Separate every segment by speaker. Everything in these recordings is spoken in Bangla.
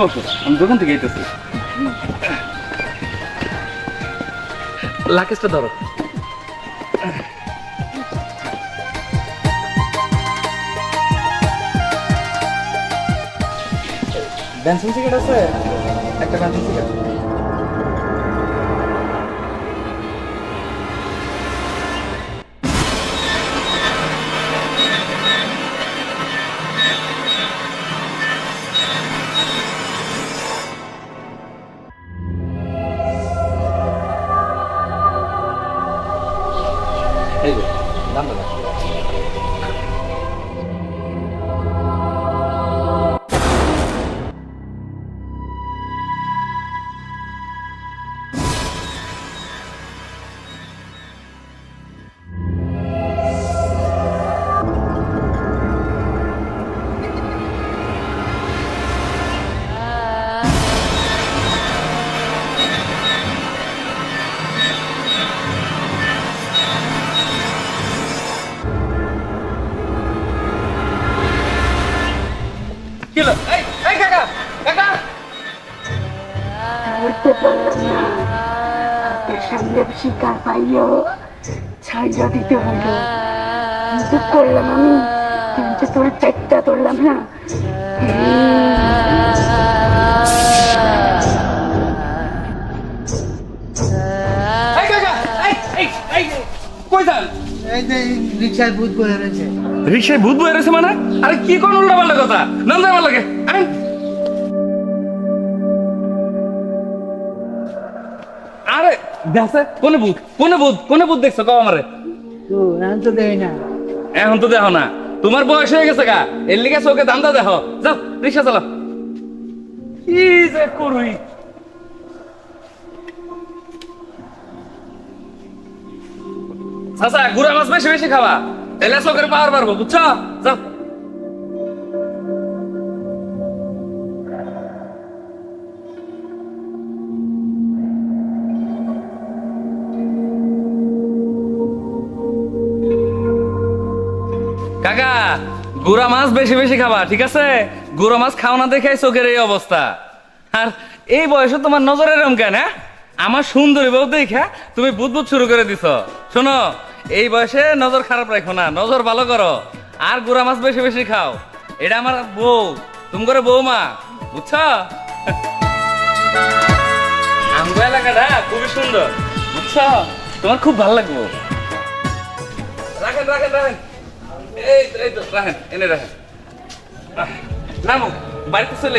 Speaker 1: বসো আমি দোকান থেকে এইতেছি লাকেশটা ধরো। বেনসন সিগারেট আছে? একটা বেনসন সিগারেট
Speaker 2: পারলাম শিকার পাইও ছাইয়া দিতে হলো কিন্তু করলাম আমি কিন্তু তোর পেটটা ধরলাম না
Speaker 3: রিক্সায় ভূত বয়ে রয়েছে
Speaker 1: মানে আরে কি কোন উল্টা পাল্টা কথা নাম যাবার লাগে দেখছে? কোনে ভূত? কোনে ভূত? কোনে ভূত দেখছ? কও আমারে।
Speaker 3: এখন তো দেয় না।
Speaker 1: এখন তো দেখো না। তোমার বয়স হয়ে গেছে গা। এর লিগে চোখে দামটা দেখো। যাও রিক্সা চালাও। কি যে করুই। চাচা গুড়া মাছ বেশি বেশি খাবা। এলে চোখের পাওয়ার পারব বুঝছ? যাও। কাকা, গুড়া মাছ বেশি বেশি খাবা, ঠিক আছে? গুড়া মাছ খাও না দেখে চোখের এই অবস্থা। আর এই বয়সে তোমার নজরে এরম কেন হ্যাঁ? আমার সুন্দরী বউ দেখা তুমি বুধ শুরু করে দিছ। শোনো, এই বয়সে নজর খারাপ রাখো না, নজর ভালো করো। আর গুড়া মাছ বেশি বেশি খাও। এটা আমার বউ, তুমি করে বৌমা বুঝছ? আমগো এলাকাটা খুবই সুন্দর, বুঝছ? তোমার খুব ভালো লাগবো। রাখেন রাখেন রাখেন। এই তো, রাখেন, এনে রাখেন। নামো, বাড়িতে চলে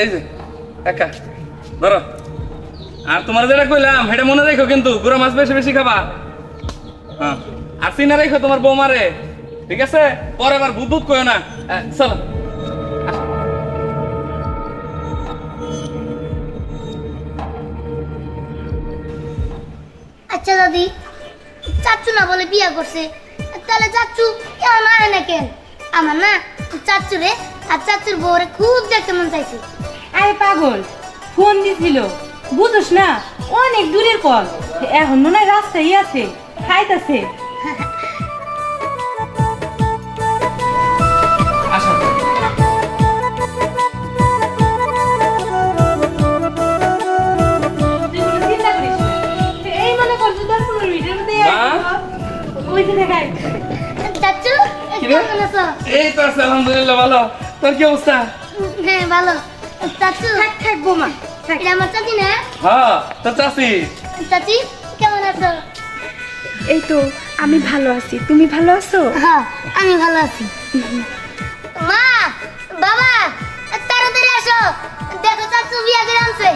Speaker 1: এই যে, একা, ধরো। আর তোমার যেটা কইলাম, সেটা মনে রেখো কিন্তু, গুড়া মাছ বেশি বেশি খাবা। হ্যাঁ আর চিনে রেখো তোমার বৌমারে, ঠিক আছে? পরে আবার ভূত ভূত কইও না। চলো।
Speaker 4: আচ্ছা দাদি। চাচু না বলে বিয়া করছে। তাহলে চাচু কেমন আয় না কেন? আমার না চাচু রে আর চাচুর বউরে খুব দেখতে মন চাইছে।
Speaker 5: আরে পাগল, ফোন দিছিল, বুঝোস না, অনেক দূরের কল, এখন মনে হয় রাস্তায় আছে, খাইতাছে। ওই যে
Speaker 4: চাচু কেমন আছো?
Speaker 1: এই তো আছে আলহামদুলিল্লাহ ভালো। তোর কি অবস্থা?
Speaker 4: হ্যাঁ ভালো। চাচু
Speaker 5: থাক থাক বোমা
Speaker 4: এটা আমার চাচি না?
Speaker 1: হ্যাঁ তো চাষি
Speaker 4: চাচি কেমন আছো?
Speaker 2: এই তো আমি ভালো আছি। তুমি ভালো আছো?
Speaker 4: হ্যাঁ আমি ভালো আছি। মা বাবা তাড়াতাড়ি আসো। দেখো চাচু বিয়া করে আনছে।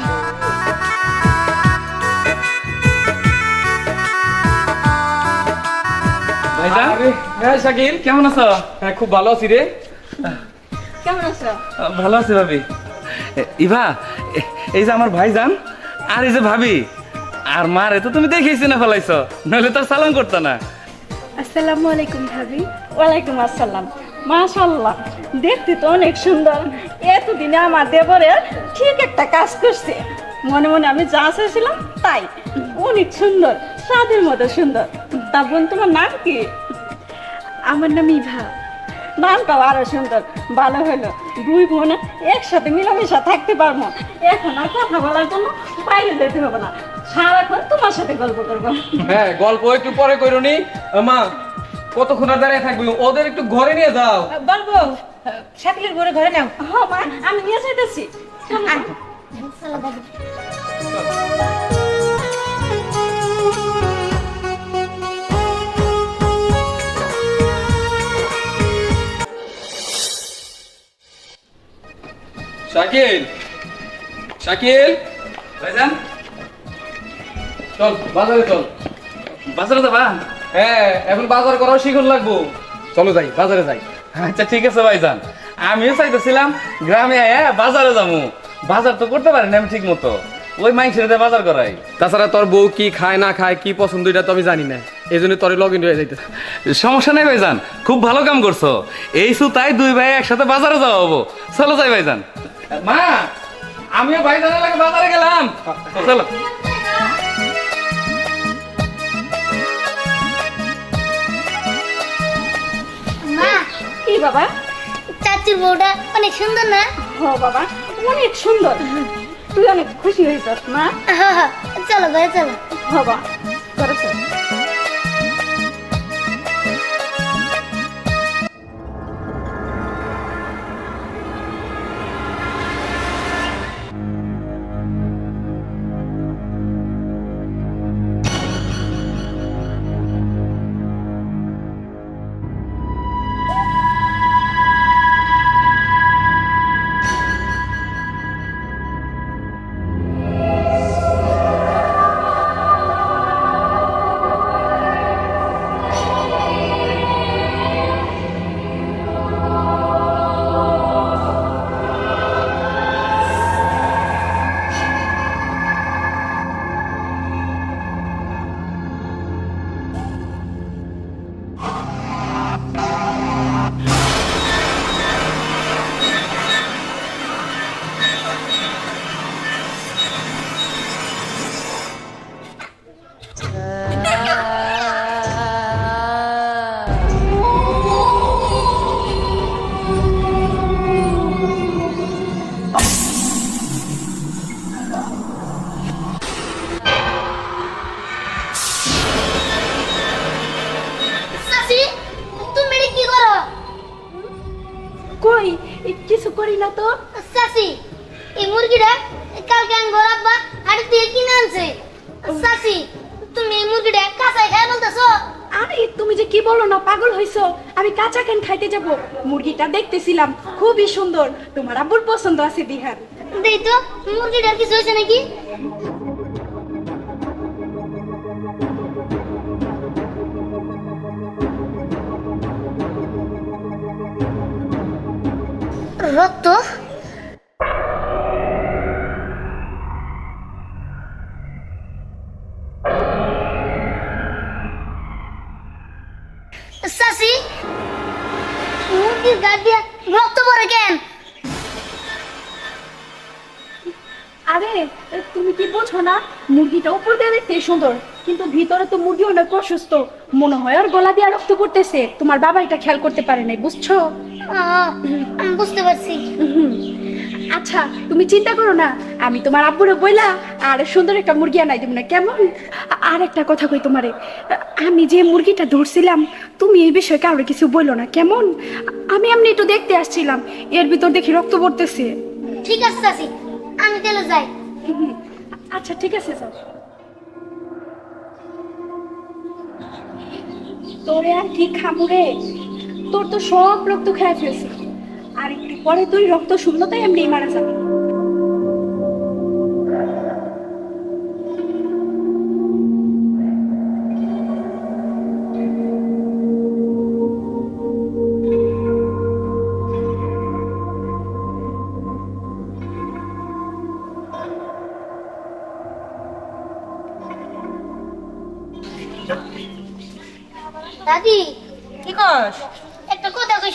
Speaker 1: ভাইজান? হ্যাঁ শাকিল কেমন আছো? হ্যাঁ খুব ভালো আছি রে।
Speaker 5: কেমন আছো?
Speaker 1: ভালো আছি ভাবি। ইভা এই যে আমার ভাইজান আর এই যে ভাবি আর মারে তো তুমি দেখেছি না ফেলাইছো নইলে তো সালাম করতো না।
Speaker 2: আসসালামু আলাইকুম ভাবি।
Speaker 5: ওয়ালাইকুম আসসালাম। মাশাল্লাহ দেখতে তো অনেক সুন্দর। এতদিনে আমার দেবরের ঠিক একটা কাজ করছে। মনে মনে আমি যা চেয়েছিলাম তাই। অনেক সুন্দর স্বাদের মতো সুন্দর।
Speaker 6: তা বোন তোমার নাম কি?
Speaker 2: আমার নাম ইভা।
Speaker 6: নামটাও আরও সুন্দর। ভালো হলো। দুই বোন একসাথে মিলামিশা থাকতে পারব। এখন আর কথা বলার জন্য বাইরে যেতে হবে না। সারাক্ষণ তোমার সাথে গল্প করব।
Speaker 1: হ্যাঁ গল্প একটু পরে কইরো নি। মা কতক্ষণ আর দাঁড়িয়ে থাকবি? ওদের একটু ঘরে নিয়ে যাও।
Speaker 5: বলব শাকিলের ঘরে ঘরে নাও।
Speaker 6: হ মা আমি নিয়ে যাইতেছি।
Speaker 1: শাকিল! শাকিল! ভাইজান? চল বাজারে চল। বাজারে যাবা? হ্যাঁ এখন বাজার করাও শিখুন লাগবো। চলো যাই বাজারে যাই। আচ্ছা ঠিক আছে ভাইজান। আমিও চাইতেছিলাম গ্রামে আয়া বাজারে যাব বাজার তো করতে পারি না আমি ঠিক মতো ওই মাইন্সের বাজার করাই।
Speaker 7: তাছাড়া তোর বউ কি খায় না খায় কি পছন্দ এটা তো আমি জানি না। এই জন্য তোর লগ ইন হয়ে যাইতে।
Speaker 1: সমস্যা নেই ভাইজান খুব ভালো কাম করছ। এই সু তাই দুই ভাই একসাথে বাজারে যাওয়া হব। চলো যাই ভাইজান। মা আমিও ভাইজানের লাগে বাজারে গেলাম। চলো।
Speaker 4: মা
Speaker 6: কি বাবা?
Speaker 4: চাচির বউটা অনেক সুন্দর না?
Speaker 6: হ বাবা অনেক সুন্দর। তুই অনেক খুশি হয়েছিস না
Speaker 4: চলো ঘরে চলো।
Speaker 6: বাবা
Speaker 4: করি
Speaker 2: না তো?
Speaker 4: চাচি এই মুরগিটা কালকে আমি ঘর আব্বা হাটের থেকে কিনে আনছে। চাচি তুমি এই মুরগিটা কাঁচাই খাই বলতেছো
Speaker 2: আরে তুমি যে কি বলো না পাগল হইছো। আমি কাঁচা কেন খাইতে যাব। মুরগিটা দেখতেছিলাম খুবই সুন্দর। তোমার আব্বুর পছন্দ আছে বিহার।
Speaker 4: দেই তো মুরগিটার কিছু হয়েছে নাকি? রক্ত? সাসি, মুরগির রক্ত পড়ে কেন?
Speaker 2: আরে তুমি কি বোঝো না? মুরগিটা উপর দিয়ে দেখতে সুন্দর, কিন্তু ভিতরে তো মুরগি অনেক অসুস্থ মনে হয় আর গলা দিয়ে রক্ত পড়তেছে। তোমার বাবা এটা খেয়াল করতে পারে নাই, বুঝছ?
Speaker 4: আমি বুঝতে পারছি।
Speaker 2: আচ্ছা তুমি চিন্তা করো না। আমি তোমার আব্বুরে বইলা আর সুন্দর একটা মুরগি আনাই দেব না। কেমন? আর একটা কথা কই তোমারে। আমি যে মুরগিটা ধরছিলাম তুমি এই বিষয়ে কারোর কিছু বলল না। কেমন? আমি এমনি একটু দেখতে আসছিলাম। এর ভিতর দেখি রক্ত পড়তেছে।
Speaker 4: ঠিক আছে চাচি। আমি তাহলে যাই।
Speaker 2: আচ্ছা ঠিক আছে স্যার। তোরে আর কি খামুরে তোর তো সব রক্ত খেয়ে ফেলছে। আর একটু পরে তুই রক্ত শূন্যতাই এমনি মারা যাবে।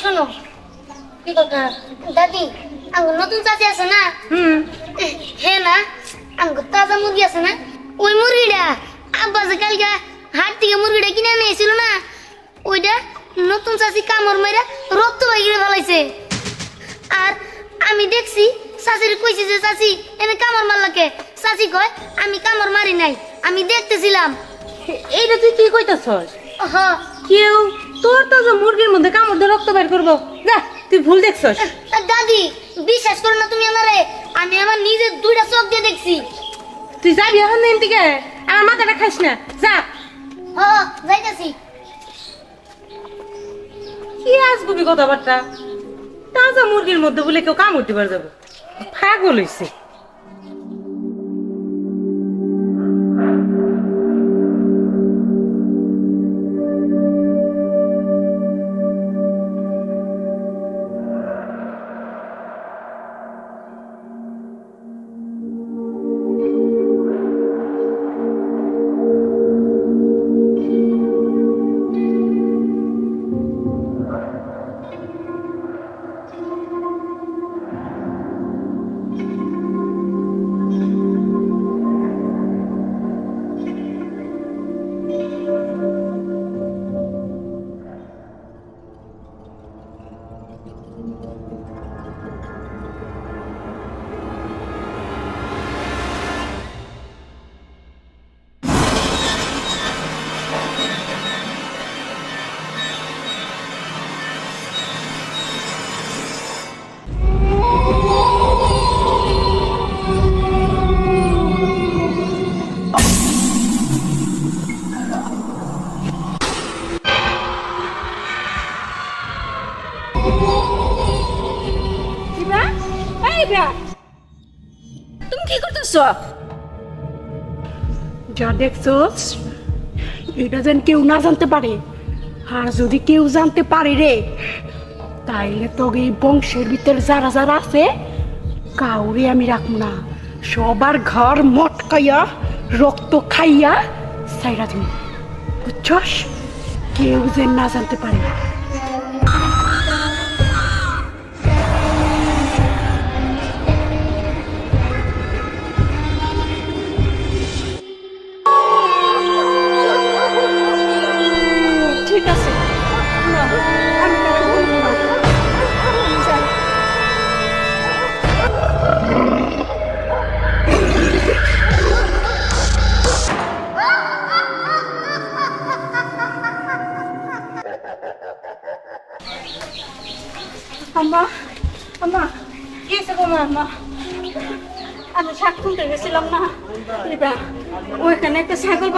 Speaker 4: শোনো। কি কথা দাদি আমার নতুন চাচি আছে না?
Speaker 5: হুম।
Speaker 4: হে না আমার তাজা মুরগি আছে না? ওই মুরগিটা আব্বা যে কালকে হাট থেকে মুরগিটা কিনে নিয়ে এসেছিল না ওইটা নতুন চাষি কামড় মেরে রক্ত বাইরে ফেলাইছে। আর আমি দেখছি চাষির কইছে যে চাষি এনে কামড় মারলাকে চাষি কয় আমি কামড় মারি নাই আমি দেখতেছিলাম।
Speaker 5: এইটা তুই কি কইতাছস?
Speaker 4: হ।
Speaker 5: কেউ তোর তো যে মুরগির মধ্যে কামড় দিয়ে রক্ত বের করব। যা তুই ভুল দেখছস।
Speaker 4: দাদি বিশ্বাস করো না তুমি আমারে। আমি আমার নিজের দুইটা চোখ দিয়ে দেখছি।
Speaker 5: তুই যাবি এখন দিন থেকে? আমার মাথাটা খাইস না। যা।
Speaker 4: হ যাইতাছি।
Speaker 5: কি আসবি কথাবার্তা? তাজা মুরগির মধ্যে বলে কেউ কামড় দিবার যাব। পাগল হইছে।
Speaker 2: তুমি কি যা এটা যেন কেউ না জানতে পারে। আর যদি কেউ জানতে পারে রে, তাইলে তোকে এই বংশের ভিতরে যারা যারা আছে, কাউরে আমি রাখব না। সবার ঘর মটকাইয়া, রক্ত খাইয়া সাইরা তুমি বুঝছস? কেউ যেন না জানতে পারে।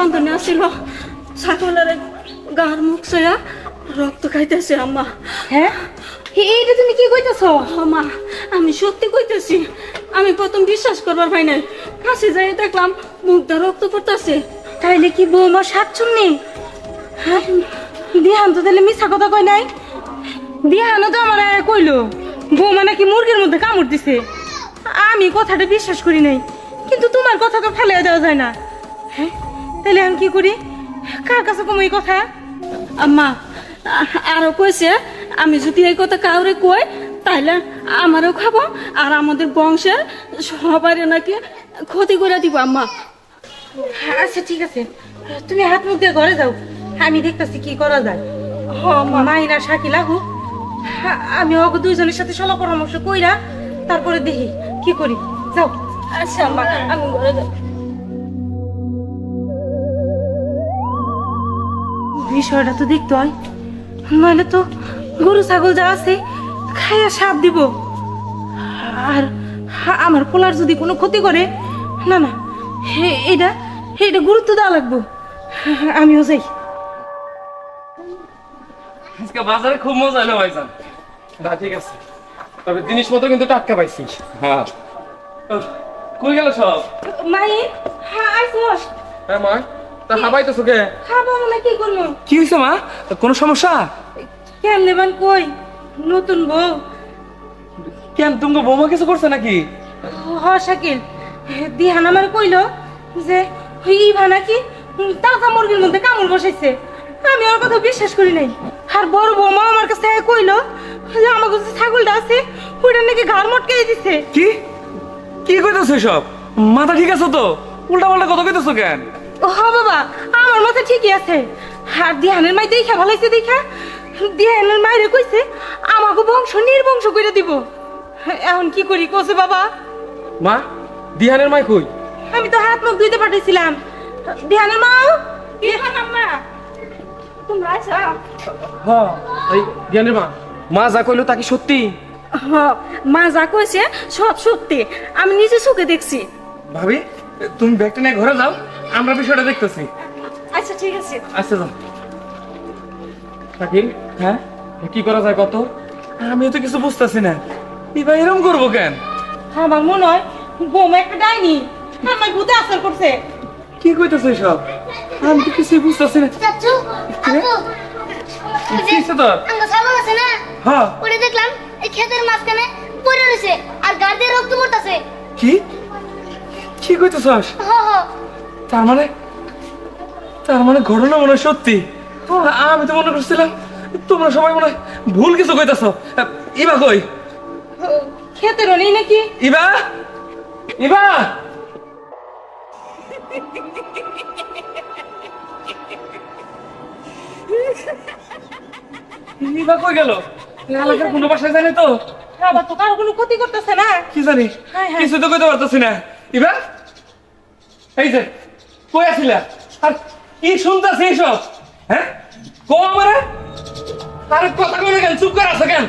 Speaker 2: ছাগল বান্ধনে ছিল ছাগলের গার মুখ ছয়া রক্ত খাইতেছে আম্মা।
Speaker 5: হ্যাঁ? এইটা তুমি কি কইতাছ?
Speaker 2: আম্মা আমি সত্যি কইতেছি আমি প্রথম বিশ্বাস করবার ভাই নাই। কাছে যাই দেখলাম মুখটা রক্ত পড়তেছে।
Speaker 5: তাইলে কি বৌমা শাকচুন্নি? হ্যাঁ? দিহান তো তাহলে মিথ্যা কথা কয় নাই। দিহানো তো আমার কইলো বৌমা নাকি মুরগির মধ্যে কামড় দিছে। আমি কথাটা বিশ্বাস করি নাই কিন্তু তোমার কথা তো ফেলে দেওয়া যায় না। হ্যাঁ? তাহলে আমি কি করি? কার কাছে কম এই কথা?
Speaker 2: আম্মা আ- আরও কইছে আমি যদি এই কথা কাউরে কই তাহলে আমারও খাব আর আমাদের বংশের সবারই নাকি ক্ষতি করে দিব আম্মা।
Speaker 5: আচ্ছা ঠিক আছে। তুমি হাত মুখ দিয়ে ঘরে যাও। আমি দেখতেছি কি করা যায়। মাইনা সাকি লাগু আমি ওকে দুইজনের সাথে সলা পরামর্শ কইরা তারপরে দেখি কি করি। যাও।
Speaker 2: আচ্ছা আম্মা আমি ঘরে যাই
Speaker 5: বিষয়টা তো দেখতে হয়। নইলে তো গরু ছাগল যা আছে খাইয়া সাপ দিব। আর আমার পোলার যদি কোনো ক্ষতি করে না না হে- এটা এটা গুরুত্ব দেওয়া লাগবো। আমিও যাই।
Speaker 1: আজকে বাজারে খুব মজা হলো ভাইজান।
Speaker 7: না ঠিক আছে। তবে জিনিসপত্র কিন্তু টাটকা পাইছি।
Speaker 1: হ্যাঁ। কই গেল সব?
Speaker 5: মাই হ্যাঁ
Speaker 7: হ্যাঁ মা। তা হাবাই তো সুখে
Speaker 5: খাব না কি করব?
Speaker 1: কি হয়েছে মা? কোনো সমস্যা?
Speaker 5: কেমনে মান কই? নতুন বউ।
Speaker 1: কেন তুমি বৌমা কিছু করছে নাকি?
Speaker 5: হ শাকিল। দিহান আমার কইলো যে ইভা নাকি তাজা মুরগির মধ্যে কামড় বসাইছে। আমি ওর কথা বিশ্বাস করি নাই। আর বড় বৌমা আমার কাছে কইলো যে আমার কাছে ছাগলটা আছে ওইটা নাকি ঘাড় মটকাই দিছে।
Speaker 1: কি? কি কইতেছো সব মাথা ঠিক আছে তো? উল্টা পাল্টা কথা কইতেছো কেন?
Speaker 5: ও হ্যাঁ বাবা আমার মাথা ঠিকই আছে। আর দিহানের মাই দেখা ভালাইছে দেখা। দিহানের মাইরে কইছে আমাকে বংশ নির্বংশ করে দিব। এখন কি করি কোসে বাবা?
Speaker 7: মা দিহানের মাই কই?
Speaker 5: আমি তো হাত মুখ ধুইতে পাঠাইছিলাম। দিহানের মা দিহান আম্মা? তোমরা আছো
Speaker 7: হ্যাঁ এই দিহানের মা। মা যা কইলো তা কি সত্যি?
Speaker 6: হ মা যা কইছে সব সত্যি। আমি নিজে চোখে দেখছি।
Speaker 1: ভাবি তুমি ব্যাগটা নিয়ে ঘরে যাও। আমরা বিষয়টা দেখতেছি।
Speaker 6: আচ্ছা ঠিক আছে।
Speaker 1: আচ্ছা যাও
Speaker 7: শাকিল
Speaker 1: হ্যাঁ?
Speaker 7: কি করা যায় কত?
Speaker 1: আমিও তো কিছু বুঝতেছি না। এবার এরকম করব কেন?
Speaker 5: আমার মনে হয় বোমা একটা ডাইনি। আমার ভূতে আসর করছে।
Speaker 1: কি কইতেছে সব আমি তো কিছুই বুঝতেছি না।
Speaker 4: চাচু আপু ওই
Speaker 1: কি
Speaker 4: যে
Speaker 1: হইছে তোর?
Speaker 4: আঙ্গ ছাগল আছে না?
Speaker 1: হ্যাঁ।
Speaker 4: ওরে দেখলাম এই ক্ষেতের মাঝখানে পড়ে রয়েছে আর রক্ত পড়তাছে।
Speaker 1: কি? কি কইতেছস?
Speaker 4: হ হ।
Speaker 1: তার মানে তার মানে ঘটনা মনে হয় সত্যি। আমি তো মনে করছিলাম তোমরা সবাই মনে ভুল কিছু কইতাছ। ইবা কই?
Speaker 5: খেতে নেই নাকি?
Speaker 1: ইবা? ইবা? ইবা কই গেল? এলাকার কোনো বাসায় জানি তো?
Speaker 5: আবার তো কারও কোনো ক্ষতি করতেছে না।
Speaker 1: কি জানি?
Speaker 5: হায় হায়।
Speaker 1: কিছু তো কইতে পারতেছি না। ইবা? এই যে কই আছিলা? আর কি শুনতাছি এইসব? হ্যাঁ? কো আমারে। আরে কথা কই না কেন চুপ করে আছো কেন?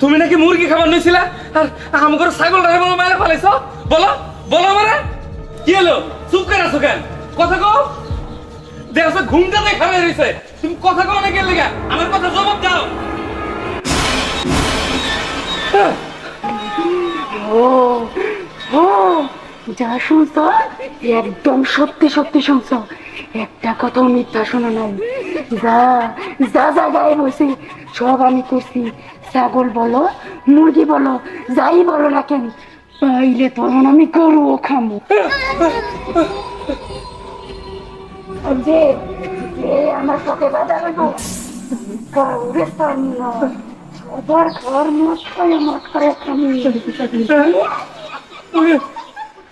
Speaker 1: তুমি নাকি মুরগি খাবার নিছিলা আর আমাকে ছাগল রাখে বলে মেলে ফেলাইছো? বলো বলো আমারে। কি হলো? চুপ করে আছো কেন? কথা কও। দেখো ঘুমটাতে খারাপ রয়েছে তুমি কথা কও না কেন লেগা? আমার কথা জবাব দাও। হ্যাঁ।
Speaker 8: ও। যা শুনছ, একদম সত্যি সত্যি শুনছ। একটা কথাও মিথ্যা শোনা নাই। যা যা যা গায়ে বসে সব আমি করছি। ছাগল বলো, মুরগি বলো, যাই বলো না কেন, পাইলে তখন আমি গরুও খামো। যে আমার সাথে বাধা হইব কাউরে সামনে সবার ঘর মস্কায় মস্কায় খামি।